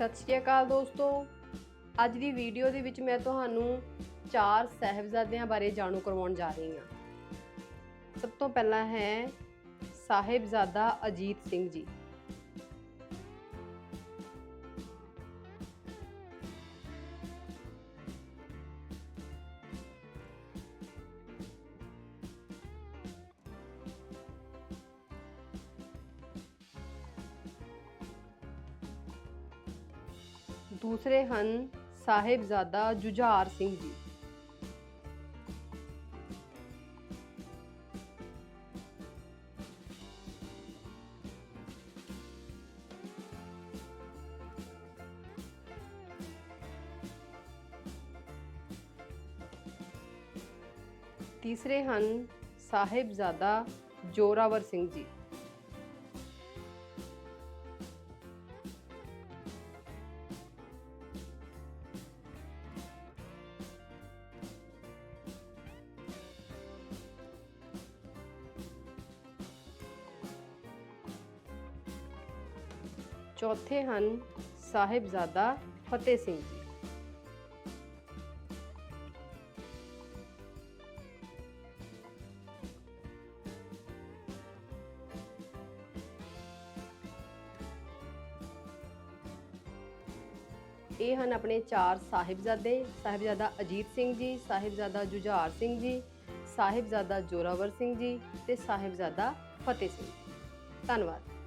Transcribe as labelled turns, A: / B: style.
A: ਸਤਿ ਸ਼੍ਰੀ ਅਕਾਲ ਦੋਸਤੋ। ਅੱਜ ਦੀ ਵੀਡੀਓ ਦੇ ਵਿੱਚ ਮੈਂ ਤੁਹਾਨੂੰ ਚਾਰ ਸਾਹਿਬਜ਼ਾਦਿਆਂ ਬਾਰੇ ਜਾਣੂ ਕਰਵਾਉਣ ਜਾ ਰਹੀ ਹਾਂ। ਸਭ ਤੋਂ ਪਹਿਲਾਂ ਹੈ ਸਾਹਿਬਜ਼ਾਦਾ ਅਜੀਤ ਸਿੰਘ ਜੀ। ਦੂਸਰੇ ਹਨ ਸਾਹਿਬਜ਼ਾਦਾ ਜੁਝਾਰ ਸਿੰਘ ਜੀ ਤੀਸਰੇ ਹਨ ਸਾਹਿਬਜ਼ਾਦਾ ਜੋਰਾਵਰ ਸਿੰਘ ਜੀ ਚੌਥੇ ਹਨ ਸਾਹਿਬਜ਼ਾਦਾ ਫਤਿਹ ਸਿੰਘ ਜੀ। ਇਹ ਹਨ ਆਪਣੇ ਚਾਰ ਸਾਹਿਬਜ਼ਾਦੇ, ਸਾਹਿਬਜ਼ਾਦਾ ਅਜੀਤ ਸਿੰਘ ਜੀ, ਸਾਹਿਬਜ਼ਾਦਾ ਜੁਝਾਰ ਸਿੰਘ ਜੀ, ਸਾਹਿਬਜ਼ਾਦਾ ਜੋਰਾਵਰ ਸਿੰਘ ਜੀ ਤੇ ਸਾਹਿਬਜ਼ਾਦਾ ਫਤਿਹ ਸਿੰਘ ਧੰਨਵਾਦ।